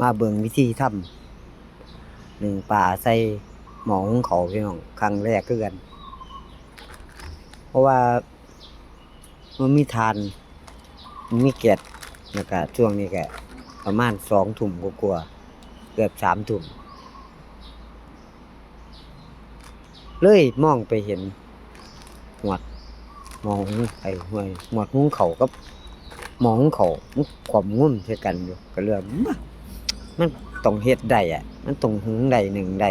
มาเบิ่งวิธีทำหนึ่งป่าใส่หมองเขาพี่น้องครั้งแรกคือกัน เพราะว่ามันมีทานมันมีแก๊สแล้วก็ช่วงนี้ก็ประมาณสองถุ่มกว่าๆเกือบสามถุ่มเลยมองไปเห็นหวดหมองไอ้ห้วยหมวดหุงเขากับหมองเขาวมันความงุ่มใช่กันอยู่ก็เรื่อง มันต้องเฮ็ดได้อะมันต้องหุงได้หนึ่งได้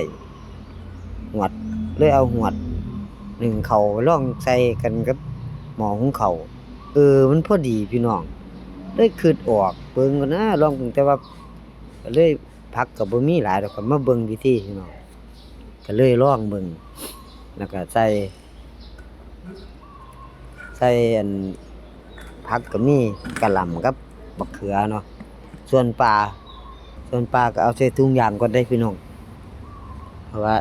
หวดเลยเอาหวดหนึ่งเขาล่องใส่กันกับหมอของเขาเออ มันพอดีพี่น้องเลยคืดออกเบิ่งกันนะลองแต่ว่าเลยพักกับบ่มีหลายดอกก็มาเบิ่งวิธีพี่น้องก็เลยลองเบิ่งแล้วก็ใส่ใส่อันผักก็มีกะหล่ำกับบักเขือเนาะส่วนปลา ส่วนปลาก็เอาใส่ถุงยางก่อนได้พี่น้อง เพราะว่า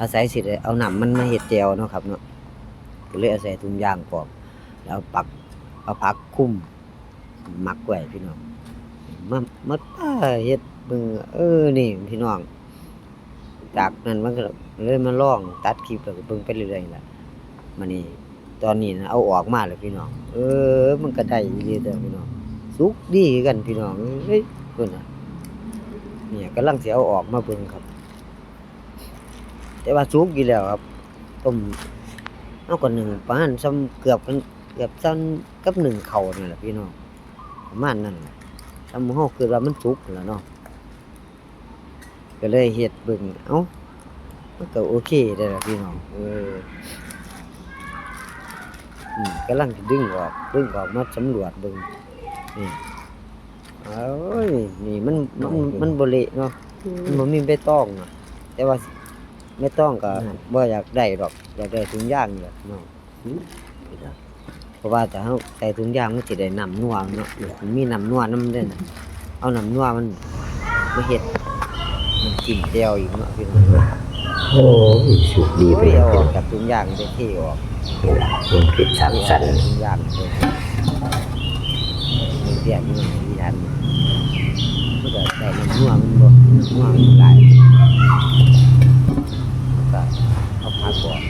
อาศัยสิได้เอาหนำมันมาเฮ็ดแจวเนาะครับเนาะก็เลยอาศัยถุงยางปอมแล้วปักเอาผักคุ้มมักไว้พี่น้องมามาป้าเฮ็ดเบิ่งเออนี่พี่น้องจากนั้นมันก็เลยมาลองตัดคลิปแล้วก็เบิ่งไปเรื่อยๆล่ะมานี่ตอนนี้นะเอาออกมาแล้วพี่น้อง เออ มันก็ได้อีหลีเด้อพี่น้องสุกดีกันพี่น้องเฮ้ยเพิ่นน่ะ เนี่ยกำลังเสิเอาออกมาเบิ่งครับ แต่ว่าสุกอยู่แล้วครับต้มเอากว่าหนึ่งประมาณซ้ำเกือบกันเกือบซ้ำกับหนึ่งเข่านั่นแหละพี่น้องประมาณนั้นแหละซ้ำเฮาคือว่ามันสุกแล้วเนาะก็เลยเฮ็ดเบิ่งเอ้ามันก็โอเคได้ละพี่น้องเอออืมกำลังจะดึงออกดึงออกมาสำรวจเบิ่งนี่ เอ้ยนี่มันมันมันบ่เละเนาะมันบ่มีใบตองอะแต่ว่าไม่ต้องก็บ่อยากได้ดอกอยากได้ถุงยางนี่แหละเนาะเพราะว่าถ้าเฮาใส่ถุงยางมันสิได้น้ำนัวเนาะมันมีน้ำนัวนำเด้นะเอาน้ำนัวมันมาเฮ็ดมันกินเดียวอีกเนาะพี่น้องโอ้ยสุดดีโอ้ไปยแล้เอาวออกจากถุงยางได้เท่ออกมันคิดสร้างสรรค์ถุงยางเลยมัน เรียกมันมีทันมันก็ได้น้ำนัวมันบ่น้ำนัวมันหลายก็เอาผักออก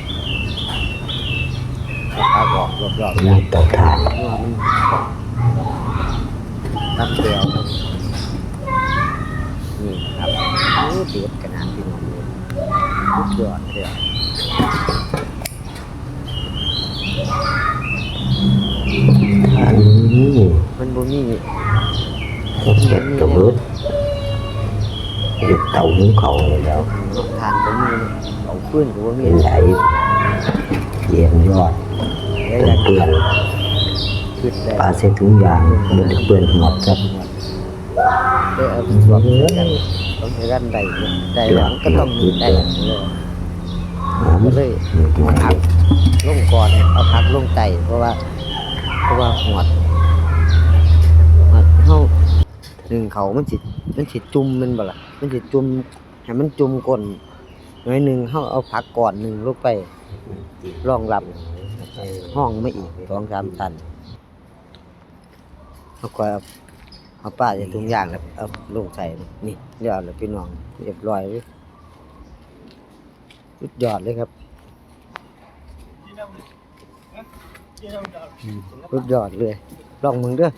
เอาผักออกรอบๆมีเตาถ่านว่ามันตั้งเดียวครับนี่ครับโอ้เดือดขนาดพี่น้องเลยสุดยอดเลยถ่านนี่มัน บ่มีต้องเก็บกระเบิดเก็บเตาหุงเขาวเลยแล้วรถทานบ่มีเอาขึ้นก็บ่มีเป็นไหลเยียนยอดได้อยากเปื้อนขึ้นได้ปลาเส้นถุงยางเดือดเปื้อนหมดครับได้เอาสวมเสื้อกันต้องให้กันได้เนี่ยได้หลังก็ต้องมีได้หลังเลยหอมก็เลยเอาพักลงก่อนเอาพักลงไตเพราะว่าเพราะว่าหวดหวดเฮา หนึ่งเขามันสิมันสิจุ่มแมันบ่ล่ะมันสิจุ่มให้มันจุ่มก้นหน่อยหนึงเฮาเอาผักก่อนหนึงลงไปรองรับห้องไม่อีกสองสามตันเอาก็เอาเอาป้าจะถุงยางแล้วเอาลงใส่นี่เรียบร้อยแล้วพี่น้องเรียบร้อยเลยสุดยอดเลยครับสุดยอดเลยลองมึงเด้อ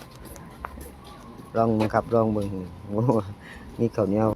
ลองมึงครับลองมึงโอ้นี่ข้าวเหนียว